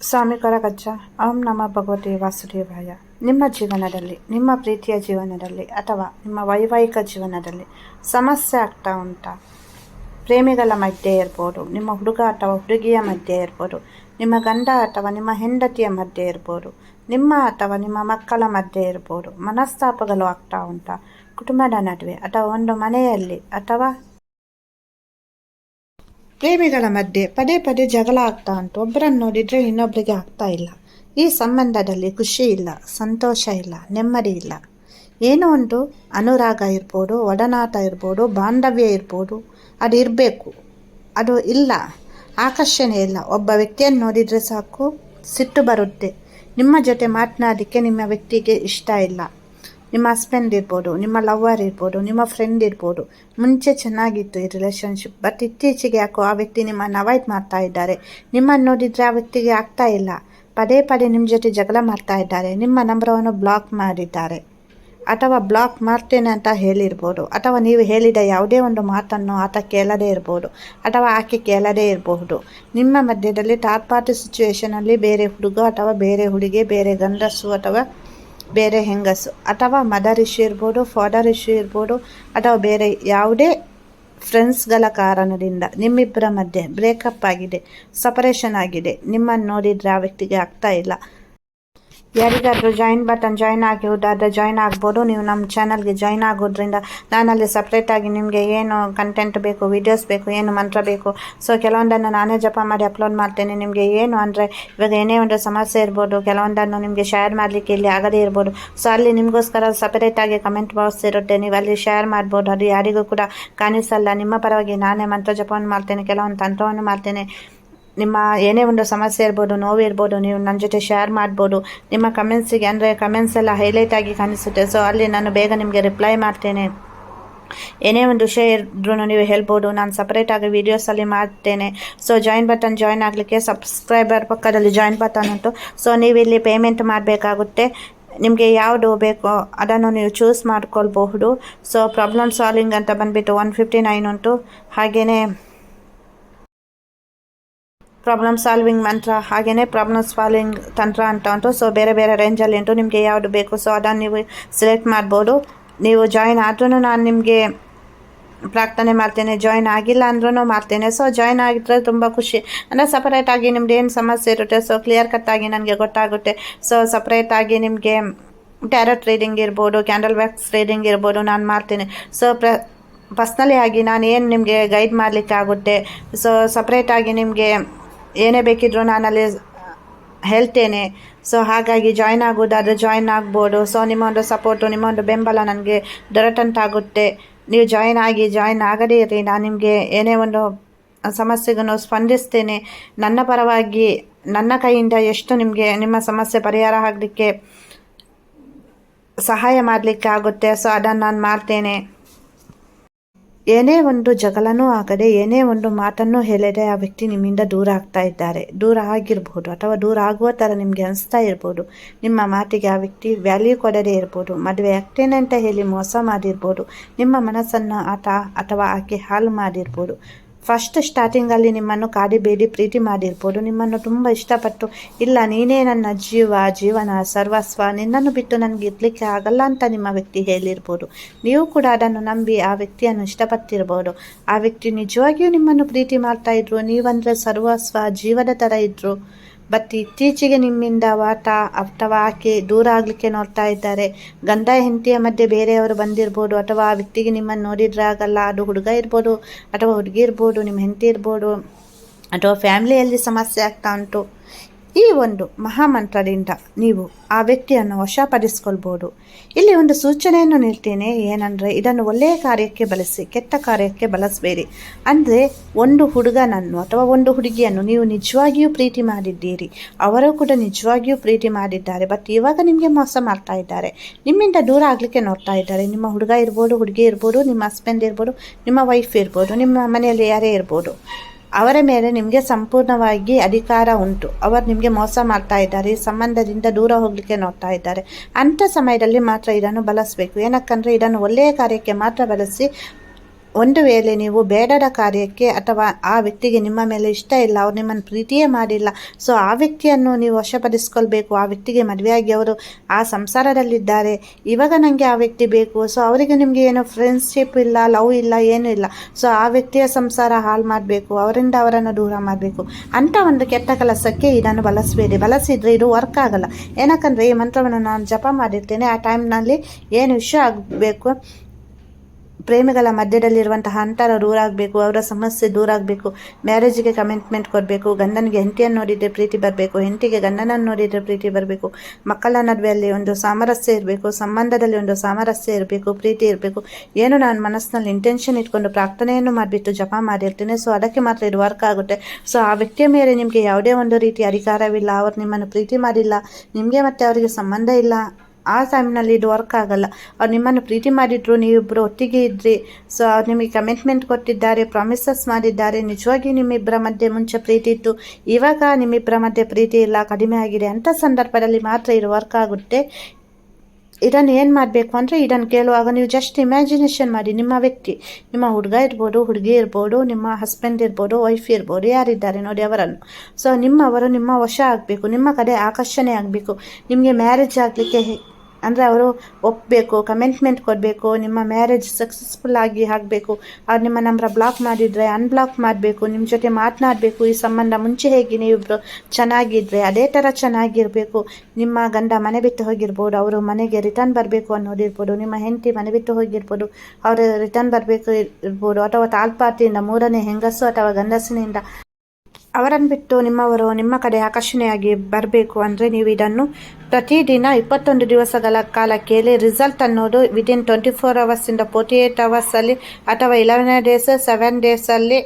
ಸ್ವಾಮಿ ಗಜ್ಜ ಓಂ ನಮ ಭಗವತಿ ವಾಸುದೇವಾಯ. ನಿಮ್ಮ ಜೀವನದಲ್ಲಿ, ನಿಮ್ಮ ಪ್ರೀತಿಯ ಜೀವನದಲ್ಲಿ ಅಥವಾ ನಿಮ್ಮ ವೈವಾಹಿಕ ಜೀವನದಲ್ಲಿ ಸಮಸ್ಯೆ ಆಗ್ತಾ ಉಂಟಾ? ಪ್ರೇಮಿಗಳ ಮಧ್ಯೆ ಇರ್ಬೋದು, ನಿಮ್ಮ ಹುಡುಗ ಅಥವಾ ಹುಡುಗಿಯ ಮಧ್ಯೆ ಇರ್ಬೋದು, ನಿಮ್ಮ ಗಂಡ ಅಥವಾ ನಿಮ್ಮ ಹೆಂಡತಿಯ ಮಧ್ಯೆ ಇರ್ಬೋದು, ನಿಮ್ಮ ಅಥವಾ ನಿಮ್ಮ ಮಕ್ಕಳ ಮಧ್ಯೆ ಇರ್ಬೋದು, ಮನಸ್ತಾಪಗಳು ಆಗ್ತಾ ಉಂಟಾ? ಕುಟುಂಬದ ನಡುವೆ ಅಥವಾ ಒಂದು ಮನೆಯಲ್ಲಿ ಅಥವಾ ಪ್ರೇಮಿಗಳ ಮಧ್ಯೆ ಪದೇ ಪದೇ ಜಗಳ ಆಗ್ತಾ ಉಂಟು. ಒಬ್ಬರನ್ನು ನೋಡಿದರೆ ಇನ್ನೊಬ್ಬರಿಗೆ ಆಗ್ತಾ ಇಲ್ಲ. ಈ ಸಂಬಂಧದಲ್ಲಿ ಖುಷಿ ಇಲ್ಲ, ಸಂತೋಷ ಇಲ್ಲ, ನೆಮ್ಮದಿ ಇಲ್ಲ. ಏನೋ ಒಂದು ಅನುರಾಗ ಇರ್ಬೋದು, ಒಡನಾಟ ಇರ್ಬೋದು, ಬಾಂಧವ್ಯ ಇರ್ಬೋದು, ಅದು ಇರಬೇಕು. ಅದು ಇಲ್ಲ, ಆಕರ್ಷಣೆ ಇಲ್ಲ. ಒಬ್ಬ ವ್ಯಕ್ತಿಯನ್ನು ನೋಡಿದರೆ ಸಾಕು, ಸಿಟ್ಟು ಬರುತ್ತೆ. ನಿಮ್ಮ ಜೊತೆ ಮಾತನಾಡಲಿಕ್ಕೆ ನಿಮ್ಮ ವ್ಯಕ್ತಿಗೆ ಇಷ್ಟ ಇಲ್ಲ. ನಿಮ್ಮ ಹಸ್ಬೆಂಡ್ ಇರ್ಬೋದು, ನಿಮ್ಮ ಲವರ್ ಇರ್ಬೋದು, ನಿಮ್ಮ ಫ್ರೆಂಡ್ ಇರ್ಬೋದು, ಮುಂಚೆ ಚೆನ್ನಾಗಿತ್ತು ಈ ರಿಲೇಷನ್ಶಿಪ್ ಬಟ್ ಇತ್ತೀಚೆಗೆ ಯಾಕೋ ಆ ವ್ಯಕ್ತಿ ನಿಮ್ಮನ್ನು ಅವಾಯ್ಡ್ ಮಾಡ್ತಾ ಇದ್ದಾರೆ. ನಿಮ್ಮನ್ನು ನೋಡಿದರೆ ಆ ವ್ಯಕ್ತಿಗೆ ಆಗ್ತಾ ಇಲ್ಲ. ಪದೇ ಪದೇ ನಿಮ್ಮ ಜೊತೆ ಜಗಳ ಮಾಡ್ತಾ ಇದ್ದಾರೆ. ನಿಮ್ಮ ನಂಬರವನ್ನು ಬ್ಲಾಕ್ ಮಾಡಿದ್ದಾರೆ. ಅಥವಾ ಬ್ಲಾಕ್ ಮಾಡ್ತೇನೆ ಅಂತ ಹೇಳಿರ್ಬೋದು. ಅಥವಾ ನೀವು ಹೇಳಿದ ಯಾವುದೇ ಒಂದು ಮಾತನ್ನು ಆತ ಕೇಳದೇ ಇರ್ಬೋದು. ಅಥವಾ ಆಕೆ ಕೇಳದೇ ಇರಬಹುದು. ನಿಮ್ಮ ಮಧ್ಯದಲ್ಲಿ ಥರ್ಡ್ ಪಾರ್ಟಿ ಸಿಚುವೇಷನಲ್ಲಿ ಬೇರೆ ಹುಡುಗ ಅಥವಾ ಬೇರೆ ಹುಡುಗಿ, ಬೇರೆ ಗಂಡಸು ಅಥವಾ ಬೇರೆ ಹೆಂಗಸು. ಅಥವಾ ಮದರ್ ಇಶ್ಯೂ ಇರ್ಬೋದು ಫಾದರ್ ಇಶ್ಯೂ ಇರ್ಬೋದು, ಅಥವಾ ಬೇರೆ ಯಾವುದೇ ಫ್ರೆಂಡ್ಸ್ಗಳ ಕಾರಣದಿಂದ ನಿಮ್ಮಿಬ್ಬರ ಮಧ್ಯೆ ಬ್ರೇಕಪ್ ಆಗಿದೆ ಸಪರೇಷನ್ ಆಗಿದೆ, ನಿಮ್ಮನ್ನು ನೋಡಿದರೆ ಆ ವ್ಯಕ್ತಿಗೆ ಆಗ್ತಾ ಇಲ್ಲ. ಯಾರಿಗಾದರೂ ಜಾಯಿನ್ ಬಟನ್ ಜಾಯಿನ್ ಆಗಿರೋದಾದರೆ ಜಾಯಿನ್ ಆಗ್ಬೋದು. ನೀವು ನಮ್ಮ ಚಾನಲ್ಗೆ ಜಾಯಿನ್ ಆಗೋದ್ರಿಂದ ನಾನಲ್ಲಿ ಸಪ್ರೇಟಾಗಿ ನಿಮಗೆ ಏನು ಕಂಟೆಂಟ್ ಬೇಕು ವೀಡಿಯೋಸ್ ಬೇಕು, ಏನು ಮಂತ್ರ ಬೇಕು. ಸೊ ಕೆಲವೊಂದನ್ನು ನಾನೇ ಜಪ ಮಾಡಿ ಅಪ್ಲೋಡ್ ಮಾಡ್ತೇನೆ. ನಿಮಗೆ ಏನು ಅಂದರೆ ಇವಾಗ ಏನೇ ಒಂದು ಸಮಸ್ಯೆ ಇರ್ಬೋದು, ಕೆಲವೊಂದನ್ನು ನಿಮಗೆ ಶೇರ್ ಮಾಡಲಿಕ್ಕೆ ಇಲ್ಲಿ ಆಗದೇ ಇರ್ಬೋದು. ಸೊ ಅಲ್ಲಿ ನಿಮಗೋಸ್ಕರ ಸಪರೇಟಾಗಿ ಕಮೆಂಟ್ ಬಾಕ್ಸ್ ಇರುತ್ತೆ. ನೀವು ಅಲ್ಲಿ ಶೇರ್ ಮಾಡ್ಬೋದು. ಅದು ಯಾರಿಗೂ ಕೂಡ ಕಾಣಿಸಲ್ಲ. ನಿಮ್ಮ ಪರವಾಗಿ ನಾನೇ ಮಂತ್ರ ಜಪವನ್ನು ಮಾಡ್ತೇನೆ, ಕೆಲವೊಂದು ತಂತ್ರವನ್ನು ಮಾಡ್ತೇನೆ. ನಿಮ್ಮ ಏನೇ ಒಂದು ಸಮಸ್ಯೆ ಇರ್ಬೋದು, ನೋವು ಇರ್ಬೋದು, ನೀವು ನನ್ನ ಜೊತೆ ಶೇರ್ ಮಾಡ್ಬೋದು, ನಿಮ್ಮ ಕಮೆಂಟ್ಸಿಗೆ ಅಂದರೆ ಕಮೆಂಟ್ಸ್ ಎಲ್ಲ ಹೈಲೈಟ್ ಆಗಿ ಕಾಣಿಸುತ್ತೆ. ಸೊ ಅಲ್ಲಿ ನಾನು ಬೇಗ ನಿಮಗೆ ರಿಪ್ಲೈ ಮಾಡ್ತೇನೆ. ಏನೇ ಒಂದು ವಿಷಯ ಇದ್ರೂ ನೀವು ಹೇಳ್ಬೋದು, ನಾನು ಸಪ್ರೇಟಾಗಿ ವೀಡಿಯೋಸಲ್ಲಿ ಮಾಡ್ತೇನೆ. ಸೊ ಜಾಯಿನ್ ಬಟನ್ ಜಾಯಿನ್ ಆಗಲಿಕ್ಕೆ ಸಬ್ಸ್ಕ್ರೈಬರ್ ಪಕ್ಕದಲ್ಲಿ ಜಾಯಿನ್ ಬಟನ್ ಉಂಟು. ಸೊ ನೀವು ಇಲ್ಲಿ ಪೇಮೆಂಟ್ ಮಾಡಬೇಕಾಗುತ್ತೆ. ನಿಮಗೆ ಯಾವುದು ಬೇಕೋ ಅದನ್ನು ನೀವು ಚೂಸ್ ಮಾಡ್ಕೊಳ್ಬಹುದು. ಸೊ ಪ್ರಾಬ್ಲಮ್ ಸಾಲ್ವಿಂಗ್ ಅಂತ ಬಂದುಬಿಟ್ಟು ಒನ್ ಫಿಫ್ಟಿ ನೈನ್ ಉಂಟು. ಹಾಗೆಯೇ ಪ್ರಾಬ್ಲಮ್ ಸಾಲ್ವಿಂಗ್ ಮಂತ್ರ ಹಾಗೆಯೇ ಪ್ರಾಬ್ಲಮ್ ಸಾಲ್ವಿಂಗ್ ತಂತ್ರ ಅಂತ ಉಂಟು. ಸೊ ಬೇರೆ ಬೇರೆ ರೇಂಜಲ್ಲಿ ಉಂಟು. ನಿಮಗೆ ಯಾವುದು ಬೇಕು ಸೊ ಅದನ್ನು ನೀವು ಸೆಲೆಕ್ಟ್ ಮಾಡ್ಬೋದು. ನೀವು ಜಾಯಿನ್ ಆದ್ರೂ ನಾನು ನಿಮಗೆ ಪ್ರಾರ್ಥನೆ ಮಾಡ್ತೇನೆ. ಜಾಯಿನ್ ಆಗಿಲ್ಲ ಅಂದ್ರೂ ಮಾಡ್ತೇನೆ. ಸೊ ಜಾಯಿನ್ ಆಗಿದ್ರೆ ತುಂಬ ಖುಷಿ. ಅಂದರೆ ಸಪ್ರೇಟಾಗಿ ನಿಮ್ದು ಏನು ಸಮಸ್ಯೆ ಇರುತ್ತೆ ಸೊ ಕ್ಲಿಯರ್ ಕಟ್ಟಾಗಿ ನನಗೆ ಗೊತ್ತಾಗುತ್ತೆ. ಸೊ ಸಪ್ರೇಟಾಗಿ ನಿಮಗೆ ಟ್ಯಾರಟ್ ರೀಡಿಂಗ್ ಇರ್ಬೋದು ಕ್ಯಾಂಡಲ್ ವ್ಯಾಕ್ಸ್ ರೀಡಿಂಗ್ ಇರ್ಬೋದು, ನಾನು ಮಾಡ್ತೀನಿ. ಸೊ ಪ್ರ ಪರ್ಸ್ನಲಿ ಆಗಿ ನಾನು ಏನು ನಿಮಗೆ ಗೈಡ್ ಮಾಡಲಿಕ್ಕೆ ಆಗುತ್ತೆ ಸೊ ಸಪ್ರೇಟಾಗಿ ನಿಮಗೆ ಏನೇ ಬೇಕಿದ್ರೂ ನಾನಲ್ಲಿ ಹೇಳ್ತೇನೆ. ಸೊ ಹಾಗಾಗಿ ಜಾಯ್ನ್ ಆಗೋದಾದರೆ ಜಾಯ್ನ್ ಆಗ್ಬೋದು. ಸೊ ನಿಮ್ಮ ಒಂದು ಸಪೋರ್ಟು ನಿಮ್ಮ ಒಂದು ಬೆಂಬಲ ನನಗೆ ದೊರೆತಂತಾಗುತ್ತೆ. ನೀವು ಜಾಯ್ನ್ ಆಗಿ ಜಾಯ್ನ್ ಆಗದೇ ಇರಿ. ನಾನು ನಿಮಗೆ ಏನೇ ಒಂದು ಸಮಸ್ಯೆಗೂ ಸ್ಪಂದಿಸ್ತೇನೆ. ನನ್ನ ಪರವಾಗಿ, ನನ್ನ ಕೈಯಿಂದ ಎಷ್ಟು ನಿಮಗೆ, ನಿಮ್ಮ ಸಮಸ್ಯೆ ಪರಿಹಾರ ಆಗಲಿಕ್ಕೆ ಸಹಾಯ ಮಾಡಲಿಕ್ಕೆ ಆಗುತ್ತೆ. ಸೊ ಅದನ್ನು ನಾನು ಮಾಡ್ತೇನೆ. ಏನೇ ಒಂದು ಜಗಳನೂ ಆಗದೆ, ಏನೇ ಒಂದು ಮಾತನ್ನು ಹೇಳದೆ ಆ ವ್ಯಕ್ತಿ ನಿಮ್ಮಿಂದ ದೂರ ಆಗ್ತಾ ಇದ್ದಾರೆ. ದೂರ ಆಗಿರ್ಬೋದು ಅಥವಾ ದೂರ ಆಗುವ ಥರ ನಿಮಗೆ ಅನಿಸ್ತಾ ಇರ್ಬೋದು. ನಿಮ್ಮ ಮಾತಿಗೆ ಆ ವ್ಯಕ್ತಿ ವ್ಯಾಲ್ಯೂ ಕೊಡದೇ ಇರ್ಬೋದು. ಮದುವೆ ಆಗ್ತೇನೆ ಅಂತ ಹೇಳಿ ಮೋಸ ಮಾಡಿರ್ಬೋದು. ನಿಮ್ಮ ಮನಸ್ಸನ್ನು ಆತ ಅಥವಾ ಆಕೆ ಹಾಳು ಮಾಡಿರ್ಬೋದು. ಫಸ್ಟ್ ಸ್ಟಾರ್ಟಿಂಗಲ್ಲಿ ನಿಮ್ಮನ್ನು ಕಾಡಿಬೇಡಿ ಪ್ರೀತಿ ಮಾಡಿರ್ಬೋದು. ನಿಮ್ಮನ್ನು ತುಂಬ ಇಷ್ಟಪಟ್ಟು, ಇಲ್ಲ, ನೀನೇ ನನ್ನ ಜೀವ, ಜೀವನ, ಸರ್ವಸ್ವ, ನಿನ್ನನ್ನು ಬಿಟ್ಟು ನನಗೆ ಇರಲಿಕ್ಕೆ ಆಗಲ್ಲ ಅಂತ ನಿಮ್ಮ ವ್ಯಕ್ತಿ ಹೇಳಿರ್ಬೋದು. ನೀವು ಕೂಡ ಅದನ್ನು ನಂಬಿ ಆ ವ್ಯಕ್ತಿಯನ್ನು ಇಷ್ಟಪಟ್ಟಿರ್ಬೋದು. ಆ ವ್ಯಕ್ತಿ ನಿಜವಾಗಿಯೂ ನಿಮ್ಮನ್ನು ಪ್ರೀತಿ ಮಾಡ್ತಾಯಿದ್ರು ನೀವಂದರೆ ಸರ್ವಸ್ವ, ಜೀವದ ಥರ ಇದ್ದರು ಬಟ್ ಇತ್ತೀಚೆಗೆ ನಿಮ್ಮಿಂದ ವಾಟ ಅಥವಾ ಆಕೆ ದೂರ ಆಗಲಿಕ್ಕೆ ನೋಡ್ತಾ ಇದ್ದಾರೆ. ಗಂಡ ಹೆಂಡತಿಯ ಮಧ್ಯೆ ಬೇರೆಯವರು ಬಂದಿರ್ಬೋದು. ಅಥವಾ ಆ ವ್ಯಕ್ತಿಗೆ ನಿಮ್ಮನ್ನು ನೋಡಿದ್ರೆ ಆಗಲ್ಲ. ಅದು ಹುಡುಗ ಇರ್ಬೋದು, ಅಥವಾ ಹುಡುಗಿ ಇರ್ಬೋದು, ನಿಮ್ಮ ಹೆಂಡತಿ ಇರ್ಬೋದು, ಅಥವಾ ಫ್ಯಾಮಿಲಿಯಲ್ಲಿ ಸಮಸ್ಯೆ ಆಗ್ತಾ ಉಂಟು. ಈ ಒಂದು ಮಹಾಮಂತ್ರದಿಂದ ನೀವು ಆ ವ್ಯಕ್ತಿಯನ್ನು ವಶಪಡಿಸ್ಕೊಳ್ಬೋದು. ಇಲ್ಲಿ ಒಂದು ಸೂಚನೆಯನ್ನು ನೀಡ್ತೇನೆ, ಏನಂದರೆ ಇದನ್ನು ಒಳ್ಳೆಯ ಕಾರ್ಯಕ್ಕೆ ಬಳಸಿ, ಕೆಟ್ಟ ಕಾರ್ಯಕ್ಕೆ ಬಳಸಬೇಡಿ. ಅಂದರೆ ಒಂದು ಹುಡುಗನನ್ನು ಅಥವಾ ಒಂದು ಹುಡುಗಿಯನ್ನು ನೀವು ನಿಜವಾಗಿಯೂ ಪ್ರೀತಿ ಮಾಡಿದ್ದೀರಿ, ಅವರು ಕೂಡ ನಿಜವಾಗಿಯೂ ಪ್ರೀತಿ ಮಾಡಿದ್ದಾರೆ, ಬಟ್ ಇವಾಗ ನಿಮಗೆ ಮೋಸ ಮಾಡ್ತಾ ಇದ್ದಾರೆ. ನಿಮ್ಮಿಂದ ದೂರ ಆಗಲಿಕ್ಕೆ ನೋಡ್ತಾ ಇದ್ದಾರೆ. ನಿಮ್ಮ ಹುಡುಗ ಇರ್ಬೋದು, ಹುಡುಗಿ ಇರ್ಬೋದು, ನಿಮ್ಮ ಹಸ್ಬೆಂಡ್ ಇರ್ಬೋದು, ನಿಮ್ಮ ವೈಫ್ ಇರ್ಬೋದು, ನಿಮ್ಮ ಮನೆಯಲ್ಲಿ ಯಾರೇ ಇರ್ಬೋದು. ಅವರ ಮೇಲೆ ನಿಮಗೆ ಸಂಪೂರ್ಣವಾಗಿ ಅಧಿಕಾರ ಉಂಟು. ಅವರು ನಿಮಗೆ ಮೋಸ ಮಾಡ್ತಾ ಇದ್ದಾರೆ ಈ ಸಂಬಂಧದಿಂದ ದೂರ ಹೋಗಲಿಕ್ಕೆ ನೋಡ್ತಾ ಇದ್ದಾರೆ. ಅಂಥ ಸಮಯದಲ್ಲಿ ಮಾತ್ರ ಇದನ್ನು ಬಳಸಬೇಕು. ಏನಕ್ಕಂದರೆ ಇದನ್ನು ಒಳ್ಳೆಯ ಕಾರ್ಯಕ್ಕೆ ಮಾತ್ರ ಬಳಸಿ ಒಂದು ವೇಳೆ ನೀವು ಬೇಡದ ಕಾರ್ಯಕ್ಕೆ ಅಥವಾ ಆ ವ್ಯಕ್ತಿಗೆ ನಿಮ್ಮ ಮೇಲೆ ಇಷ್ಟ ಇಲ್ಲ, ಅವ್ರು ನಿಮ್ಮನ್ನು ಪ್ರೀತಿಯೇ ಮಾಡಿಲ್ಲ ಸೊ ಆ ವ್ಯಕ್ತಿಯನ್ನು ನೀವು ವಶಪಡಿಸ್ಕೊಳ್ಬೇಕು. ಆ ವ್ಯಕ್ತಿಗೆ ಮದುವೆಯಾಗಿ ಅವರು ಆ ಸಂಸಾರದಲ್ಲಿದ್ದಾರೆ. ಇವಾಗ ನನಗೆ ಆ ವ್ಯಕ್ತಿ ಬೇಕು ಸೊ ಅವರಿಗೆ ನಿಮಗೆ ಏನು ಫ್ರೆಂಡ್ಶಿಪ್ ಇಲ್ಲ ಲವ್ ಇಲ್ಲ, ಏನೂ ಇಲ್ಲ ಸೊ ಆ ವ್ಯಕ್ತಿಯ ಸಂಸಾರ ಹಾಳು ಮಾಡಬೇಕು, ಅವರಿಂದ ಅವರನ್ನು ದೂರ ಮಾಡಬೇಕು. ಅಂತ ಒಂದು ಕೆಟ್ಟ ಕೆಲಸಕ್ಕೆ ಇದನ್ನು ಬಳಸಬೇಡಿ. ಬಳಸಿದರೆ ಇದು ವರ್ಕ್ ಆಗಲ್ಲ. ಏನಕ್ಕಂದರೆ ಈ ಮಂತ್ರವನ್ನು ನಾನು ಜಪ ಮಾಡಿರ್ತೇನೆ. ಆ ಟೈಮ್ನಲ್ಲಿ ಏನು ವಿಷಯ ಆಗಬೇಕು? ಪ್ರೇಮಿಗಳ ಮಧ್ಯದಲ್ಲಿರುವಂತಹ ಅಂತರ ದೂರ ಆಗಬೇಕು ಅವರ ಸಮಸ್ಯೆ ದೂರ ಆಗಬೇಕು ಮ್ಯಾರೇಜಿಗೆ ಕಮಿಟ್ಮೆಂಟ್ ಕೊಡಬೇಕು, ಗಂಡನಿಗೆ ಹೆಂಡತಿಯನ್ನು ನೋಡಿದರೆ ಪ್ರೀತಿ ಬರಬೇಕು, ಹೆಂಡತಿಗೆ ಗಂಡನನ್ನು ನೋಡಿದರೆ ಪ್ರೀತಿ ಬರಬೇಕು, ಮಕ್ಕಳ ನಡುವೆಯಲ್ಲಿ ಒಂದು ಸಾಮರಸ್ಯ ಇರಬೇಕು, ಸಂಬಂಧದಲ್ಲಿ ಒಂದು ಸಾಮರಸ್ಯ ಇರಬೇಕು, ಪ್ರೀತಿ ಇರಬೇಕು. ಏನು ನಾನು ಮನಸ್ಸಿನಲ್ಲಿ ಇಂಟೆನ್ಷನ್ ಇಟ್ಕೊಂಡು ಪ್ರಾರ್ಥನೆಯನ್ನು ಮಾಡಿಬಿಟ್ಟು ಜಪ ಮಾಡಿರ್ತೀನಿ. ಸೊ ಅದಕ್ಕೆ ಮಾತ್ರ ಇದು ವರ್ಕ್ ಆಗುತ್ತೆ. ಸೊ ಆ ವ್ಯಕ್ತಿಯ ಮೇಲೆ ನಿಮಗೆ ಯಾವುದೇ ಒಂದು ರೀತಿ ಅಧಿಕಾರವಿಲ್ಲ. ಅವರು ನಿಮ್ಮನ್ನು ಪ್ರೀತಿ ಮಾಡಿಲ್ಲ. ನಿಮಗೆ ಮತ್ತೆ ಅವರಿಗೆ ಸಂಬಂಧ ಇಲ್ಲ. ಆ ಟೈಮ್ನಲ್ಲಿ ಇದು ವರ್ಕ್ ಆಗಲ್ಲ. ಅವ್ರು ನಿಮ್ಮನ್ನು ಪ್ರೀತಿ ಮಾಡಿದ್ರು ನೀವಿಬ್ಬರು ಒಟ್ಟಿಗೆ ಇದ್ರಿ. ಸೊ ಅವ್ರು ನಿಮಗೆ ಕಮಿಟ್ಮೆಂಟ್ ಕೊಟ್ಟಿದ್ದಾರೆ ಪ್ರಾಮಿಸಸ್ ಮಾಡಿದ್ದಾರೆ. ನಿಜವಾಗಿ ನಿಮ್ಮಿಬ್ಬರ ಮಧ್ಯೆ ಮುಂಚೆ ಪ್ರೀತಿ ಇತ್ತು. ಇವಾಗ ನಿಮ್ಮಿಬ್ಬರ ಮಧ್ಯೆ ಪ್ರೀತಿ ಇಲ್ಲ, ಕಡಿಮೆ ಆಗಿದೆ ಅಂಥ ಸಂದರ್ಭದಲ್ಲಿ ಮಾತ್ರ ಇದು ವರ್ಕ್ ಆಗುತ್ತೆ. ಇದನ್ನು ಏನು ಮಾಡಬೇಕು ಅಂದರೆ, ಇದನ್ನು ಕೇಳುವಾಗ ನೀವು ಜಸ್ಟ್ ಇಮ್ಯಾಜಿನೇಷನ್ ಮಾಡಿ. ನಿಮ್ಮ ವ್ಯಕ್ತಿ, ನಿಮ್ಮ ಹುಡುಗ ಇರ್ಬೋದು, ಹುಡುಗಿ ಇರ್ಬೋದು, ನಿಮ್ಮ ಹಸ್ಬೆಂಡ್ ಇರ್ಬೋದು ವೈಫ್ ಇರ್ಬೋದು, ಯಾರಿದ್ದಾರೆ ನೋಡಿ ಅವರನ್ನು. ಸೊ ನಿಮ್ಮವರು ನಿಮ್ಮ ವಶ ಆಗಬೇಕು, ನಿಮ್ಮ ಕಡೆ ಆಕರ್ಷಣೆ ಆಗಬೇಕು. ನಿಮಗೆ ಮ್ಯಾರೇಜ್ ಆಗಲಿಕ್ಕೆ ಅಂದರೆ ಅವರು ಒಪ್ಪಬೇಕು ಕಮೆಂಟ್ಮೆಂಟ್ ಕೊಡಬೇಕು, ನಿಮ್ಮ ಮ್ಯಾರೇಜ್ ಸಕ್ಸಸ್ಫುಲ್ ಆಗಿ ಆಗಬೇಕು. ಅವ್ರು ನಿಮ್ಮ ನಂಬರ್ ಬ್ಲಾಕ್ ಮಾಡಿದರೆ ಅನ್ಬ್ಲಾಕ್ ಮಾಡಬೇಕು ನಿಮ್ಮ ಜೊತೆ ಮಾತನಾಡಬೇಕು, ಈ ಸಂಬಂಧ ಮುಂಚೆ ಹೇಗೆ ನೀವಿಬ್ಬರು ಚೆನ್ನಾಗಿದ್ದರೆ ಅದೇ ಥರ ಚೆನ್ನಾಗಿರಬೇಕು. ನಿಮ್ಮ ಗಂಡ ಮನೆ ಬಿಟ್ಟು ಹೋಗಿರ್ಬೋದು, ಅವರು ಮನೆಗೆ ರಿಟರ್ನ್ ಬರಬೇಕು ಅನ್ನೋದಿರ್ಬೋದು. ನಿಮ್ಮ ಹೆಂಡತಿ ಮನೆ ಬಿಟ್ಟು ಹೋಗಿರ್ಬೋದು, ಅವರು ರಿಟರ್ನ್ ಬರಬೇಕು ಇರ್ಬೋದು. ಅಥವಾ ತಾಲ್ಪಾತಿಯಿಂದ ಮೂರನೇ ಹೆಂಗಸು ಅಥವಾ ಗಂಡಸಿನಿಂದ ಅವರನ್ನು ಬಿಟ್ಟು ನಿಮ್ಮವರು ನಿಮ್ಮ ಕಡೆ ಆಕರ್ಷಣೆಯಾಗಿ ಬರಬೇಕು ಅಂದರೆ ನೀವು ಇದನ್ನು ಪ್ರತಿದಿನ ಇಪ್ಪತ್ತೊಂದು ದಿವಸಗಳ ಕಾಲ ಕೇಳಿ ರಿಸಲ್ಟ್ ಅನ್ನೋದು ವಿದಿನ್ ಟ್ವೆಂಟಿ ಫೋರ್ ಅವರ್ಸಿಂದ ಫೋರ್ಟಿ ಏಯ್ಟ್ ಅವರ್ಸಲ್ಲಿ ಅಥವಾ ಇಲೆವೆನ್ ಡೇಸ್ ಸೆವೆನ್ ಡೇಸಲ್ಲಿ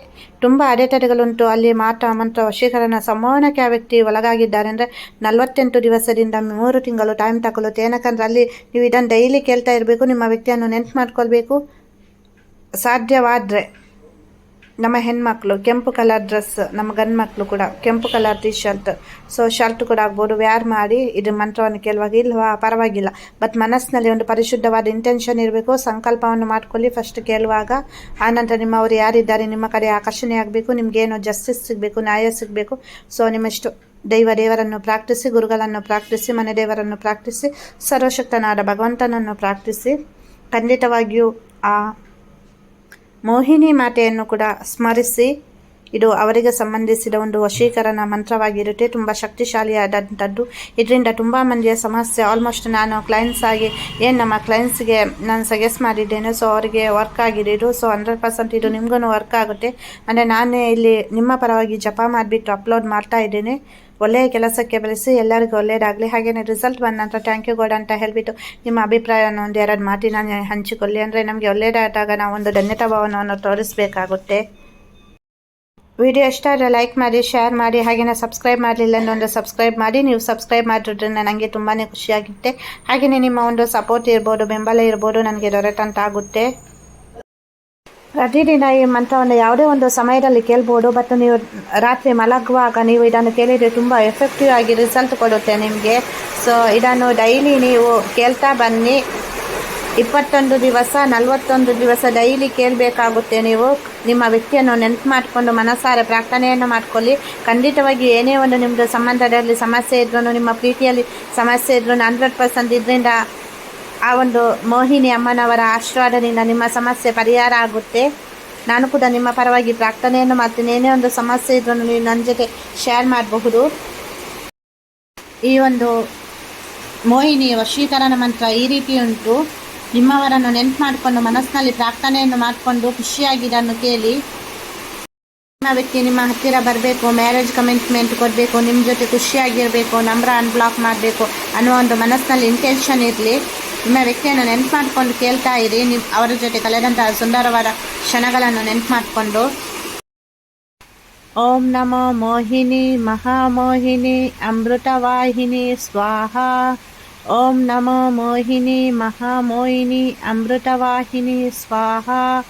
ತುಂಬ ಅಡೆತಡೆಗಳುಂಟು. ಅಲ್ಲಿ ಮಾತ್ರ ಮಂತ್ರ ವಶೀಕರಣ ಸಂವಹನಕ್ಕೆ ಆ ವ್ಯಕ್ತಿ ಒಳಗಾಗಿದ್ದಾರೆ ಅಂದರೆ ನಲವತ್ತೆಂಟು ದಿವಸದಿಂದ ಮೂರು ತಿಂಗಳು ಟೈಮ್ ತಗೊಳ್ಳುತ್ತೆ. ಏನಕ್ಕಂದ್ರೆ ಅಲ್ಲಿ ನೀವು ಇದನ್ನು ಡೈಲಿ ಕೇಳ್ತಾ ಇರಬೇಕು, ನಿಮ್ಮ ವ್ಯಕ್ತಿಯನ್ನು ನೆನ್ಪು ಮಾಡ್ಕೊಳ್ಬೇಕು. ಸಾಧ್ಯವಾದರೆ. ನಮ್ಮ ಹೆಣ್ಮಕ್ಳು, ಕೆಂಪು ಕಲರ್ ಡ್ರೆಸ್ ನಮ್ಮ ಗಂಡು ಮಕ್ಕಳು ಕೂಡ ಕೆಂಪು colour T shirt so shirt ಕೂಡ ಆಗ್ಬೋದು. ವ್ಯಾರ್ ಮಾಡಿ, ಇದು ಮಂತ್ರವನ್ನು ಕೇಳುವಾಗ, ಇಲ್ವಾ, ಪರವಾಗಿಲ್ಲ. ಬಟ್ ಮನಸ್ಸಿನಲ್ಲಿ ಒಂದು ಪರಿಶುದ್ಧವಾದ ಇಂಟೆನ್ಷನ್ ಇರಬೇಕು, ಸಂಕಲ್ಪವನ್ನು ಮಾಡ್ಕೊಳ್ಳಿ ಫಸ್ಟ್ ಕೇಳುವಾಗ. ಆನಂತರ ನಿಮ್ಮವರು ಯಾರಿದ್ದಾರೆ, ನಿಮ್ಮ ಕಡೆ ಆಕರ್ಷಣೆ ಆಗಬೇಕು ನಿಮಗೇನು ಜಸ್ಟಿಸ್ ಸಿಗಬೇಕು, ನ್ಯಾಯ ಸಿಗಬೇಕು. ಸೊ ನಿಮ್ಮಷ್ಟು ದೈವ ದೇವರನ್ನು ಪ್ರಾರ್ಥಿಸಿ, ಗುರುಗಳನ್ನು ಪ್ರಾರ್ಥಿಸಿ, ಮನೆ ದೇವರನ್ನು ಪ್ರಾರ್ಥಿಸಿ, ಸರ್ವಶಕ್ತನಾದ ಭಗವಂತನನ್ನು ಪ್ರಾರ್ಥಿಸಿ. ಖಂಡಿತವಾಗಿಯೂ ಆ ಮೋಹಿನಿ ಮಾತೆಯನ್ನು ಕೂಡ ಸ್ಮರಿಸಿ ಇದು ಅವರಿಗೆ ಸಂಬಂಧಿಸಿದ ಒಂದು ವಶೀಕರಣ ಮಂತ್ರವಾಗಿರುತ್ತೆ ತುಂಬ ಶಕ್ತಿಶಾಲಿಯಾದಂಥದ್ದು. ಇದರಿಂದ ತುಂಬ ಮಂದಿಯ ಸಮಸ್ಯೆ ಆಲ್ಮೋಸ್ಟ್ ನಾನು ಕ್ಲೈಂಟ್ಸ್ ಆಗಿ ಏನು ನಮ್ಮ ಕ್ಲೈಂಟ್ಸ್ಗೆ ನಾನು ಸಜೆಸ್ಟ್ ಮಾಡಿದ್ದೇನೆ ಸೊ ಅವರಿಗೆ ವರ್ಕ್ ಆಗಿರೋದು. ಸೊ ಹಂಡ್ರೆಡ್ ಪರ್ಸೆಂಟ್ ಇದು ನಿಮಗೂ ವರ್ಕ್ ಆಗುತ್ತೆ. ಅಂದರೆ ನಾನೇ ಇಲ್ಲಿ ನಿಮ್ಮ ಪರವಾಗಿ ಜಪ ಮಾಡಿಬಿಟ್ಟು ಅಪ್ಲೋಡ್ ಮಾಡ್ತಾ ಇದ್ದೇನೆ. ಒಳ್ಳೆಯ ಕೆಲಸಕ್ಕೆ ಬೆಳೆಸಿ ಎಲ್ಲರಿಗೂ ಒಳ್ಳೆಯದಾಗಲಿ. ಹಾಗೆಯೇ ರಿಸಲ್ಟ್ ಬಂದ ನಂತರ ಥ್ಯಾಂಕ್ ಯು ಗೋಡ್ ಅಂತ ಹೇಳಿಬಿಟ್ಟು ನಿಮ್ಮ ಅಭಿಪ್ರಾಯವನ್ನು ಒಂದು ಎರಡು ನಾನು ಹಂಚಿಕೊಳ್ಳಿ. ಅಂದರೆ ನಮಗೆ ಒಳ್ಳೆಯದಾದಾಗ ನಾವು ಒಂದು ಧನ್ಯತಾ ಭಾವನವನ್ನು ತೋರಿಸಬೇಕಾಗುತ್ತೆ. ವಿಡಿಯೋ ಇಷ್ಟ ಆದರೆ ಲೈಕ್ ಮಾಡಿ ಶೇರ್ ಮಾಡಿ ಹಾಗೆಯೇ ಸಬ್ಸ್ಕ್ರೈಬ್ ಮಾಡಲಿಲ್ಲ ಒಂದು ಸಬ್ಸ್ಕ್ರೈಬ್ ಮಾಡಿ. ನೀವು ಸಬ್ಸ್ಕ್ರೈಬ್ ಮಾಡಿದ್ರಿಂದ ನನಗೆ ತುಂಬಾ ಖುಷಿಯಾಗುತ್ತೆ. ಹಾಗೆಯೇ ನಿಮ್ಮ ಒಂದು ಸಪೋರ್ಟ್ ಇರ್ಬೋದು, ಬೆಂಬಲ ಇರ್ಬೋದು, ನನಗೆ ದೊರೆತಂತಾಗುತ್ತೆ ಪ್ರತಿದಿನ ಈ ಮಂತ್ರವನ್ನು ಯಾವುದೇ ಒಂದು ಸಮಯದಲ್ಲಿ ಕೇಳ್ಬೋದು ಬಟ್ ನೀವು ರಾತ್ರಿ ಮಲಗುವಾಗ ನೀವು ಇದನ್ನು ಕೇಳಿದರೆ ತುಂಬ ಎಫೆಕ್ಟಿವ್ ಆಗಿ ರಿಸಲ್ಟ್ ಕೊಡುತ್ತೆ ನಿಮಗೆ. ಸೊ ಇದನ್ನು ಡೈಲಿ ನೀವು ಕೇಳ್ತಾ ಬನ್ನಿ. ಇಪ್ಪತ್ತೊಂದು ದಿವಸ, ನಲವತ್ತೊಂದು ದಿವಸ ಡೈಲಿ ಕೇಳಬೇಕಾಗುತ್ತೆ ನೀವು. ನಿಮ್ಮ ವ್ಯಕ್ತಿಯನ್ನು ನೆನಪು ಮಾಡಿಕೊಂಡು ಮನಸಾರೆ ಪ್ರಾರ್ಥನೆಯನ್ನು ಮಾಡಿಕೊಳ್ಳಿ. ಖಂಡಿತವಾಗಿ ಏನೇ ಒಂದು ನಿಮ್ಮದು ಸಂಬಂಧದಲ್ಲಿ ಸಮಸ್ಯೆ ಇದ್ರೂ ನಿಮ್ಮ ಪ್ರೀತಿಯಲ್ಲಿ ಸಮಸ್ಯೆ ಇದ್ರೂ ಹಂಡ್ರೆಡ್ ಪರ್ಸೆಂಟ್ ಇದರಿಂದ ಆ ಒಂದು ಮೋಹಿನಿ ಅಮ್ಮನವರ ಆಶೀರ್ವಾದದಿಂದ ನಿಮ್ಮ ಸಮಸ್ಯೆ ಪರಿಹಾರ ಆಗುತ್ತೆ. ನಾನು ಕೂಡ ನಿಮ್ಮ ಪರವಾಗಿ ಪ್ರಾರ್ಥನೆಯನ್ನು ಮಾಡ್ತೀನಿ. ಏನೇ ಒಂದು ಸಮಸ್ಯೆ ಇದ್ರೂ ನೀವು ನನ್ನ ಜೊತೆ ಶೇರ್ ಮಾಡಬಹುದು. ಈ ಒಂದು ಮೋಹಿನಿ ವಶೀಕರಣ ಮಂತ್ರ ಈ ರೀತಿ ಉಂಟು. ನಿಮ್ಮವರನ್ನು ನೆನ್ಪು ಮಾಡಿಕೊಂಡು ಮನಸ್ಸಿನಲ್ಲಿ ಪ್ರಾರ್ಥನೆಯನ್ನು ಮಾಡಿಕೊಂಡು ಖುಷಿಯಾಗಿ ಇದನ್ನು ಕೇಳಿ ನಿಮ್ಮ ವ್ಯಕ್ತಿ ನಿಮ್ಮ ಹತ್ತಿರ ಬರಬೇಕು ಮ್ಯಾರೇಜ್ ಕಮಿಟ್ಮೆಂಟ್ ಕೊಡಬೇಕು, ನಿಮ್ಮ ಜೊತೆ ಖುಷಿಯಾಗಿರಬೇಕು ನಮ್ರ ಅನ್ಬ್ಲಾಕ್ ಮಾಡಬೇಕು ಅನ್ನೋ ಒಂದು ಮನಸ್ಸಿನಲ್ಲಿ ಇಂಟೆನ್ಷನ್ ಇರಲಿ. ನಿಮ್ಮ ವ್ಯಕ್ತಿಯನ್ನು ನೆನ್ಪು ಮಾಡಿಕೊಂಡು ಕೇಳ್ತಾ ಇರಿ. ನಿಮ್ಮ ಅವರ ಜೊತೆ ಕಳೆದಂತಹ ಸುಂದರವಾದ ಕ್ಷಣಗಳನ್ನು ನೆನ್ಪು ಮಾಡಿಕೊಂಡು ಓಂ ನಮೋ ಮೋಹಿನಿ, ಮಹಾಮೋಹಿನಿ, ಅಮೃತವಾಹಿನಿ, ಸ್ವಾಹ. ఓం నమో మోహిని మహామోహిని అమృతవాహిని స్వాహ.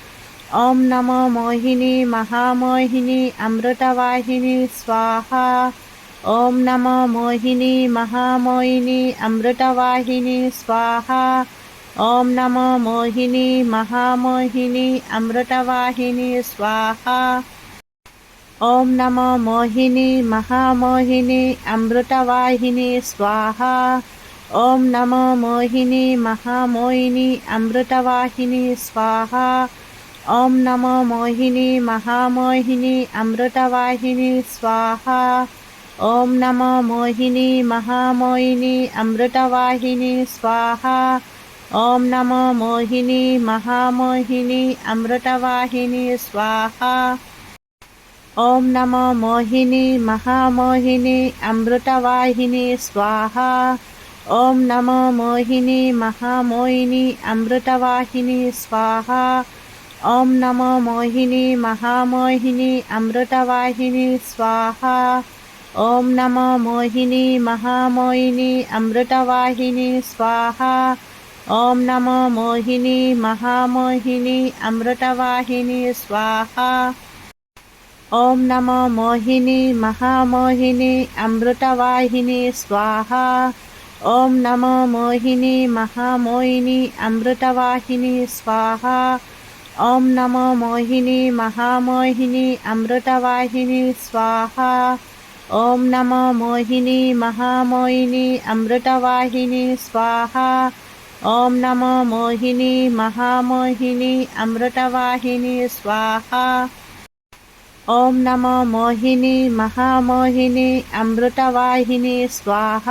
ఓం నమో మోహిని మహామోహిని అమృతవాహిని స్వాహ. ఓం నమో మోహిని మహామోహిని అమృతవాహిని స్వాహ. ఓం నమో మోహిని మహామోహిని అమృతవాహిని స్వాహ. ఓం నమో మోహిని మహామోహిని అమృతవాహిని స్వాహ. ఓం నమో మోహిని మహామోహిని అమృతవాహిని స్వాహ. ఓం నమో మోహిని మహామోహిని అమృతవాహిని స్వాహ. ఓం నమో మోహిని మహామోహిని అమృతవాహిని స్వాహ. ఓం నమో మోహిని మహామోహిని అమృతవాహిని స్వాహ. ఓం నమో మోహిని మహామోహిని అమృతవాహిని స్వాహ. ఓం నమో మోహిని మహామోహిని అమృతవాహిని స్వాహ. ఓం నమో మోహిని మహామోహిని అమృతవాహిని స్వాహ. ఓం నమో మోహిని మహామోహిని అమృతవాహిని స్వాహ. ఓం నమో మోహిని మహామోహిని అమృతవాహిని స్వాహ. ఓం నమో మోహిని మహామోహిని అమృతవాహిని స్వాహ. ఓం నమో మోహిని మహామోహిని అమృతవాహిని స్వాహ. ఓం నమో మోహిని మహామోహిని అమృతవాహిని స్వాహ. ఓం నమో మోహిని మహామోహిని అమృతవాహిని స్వాహ. ఓం నమో మోహిని మహామోహిని అమృతవాహిని స్వాహ. ఓం నమో మోహిని మహామోహిని అమృతవాహిని స్వాహ.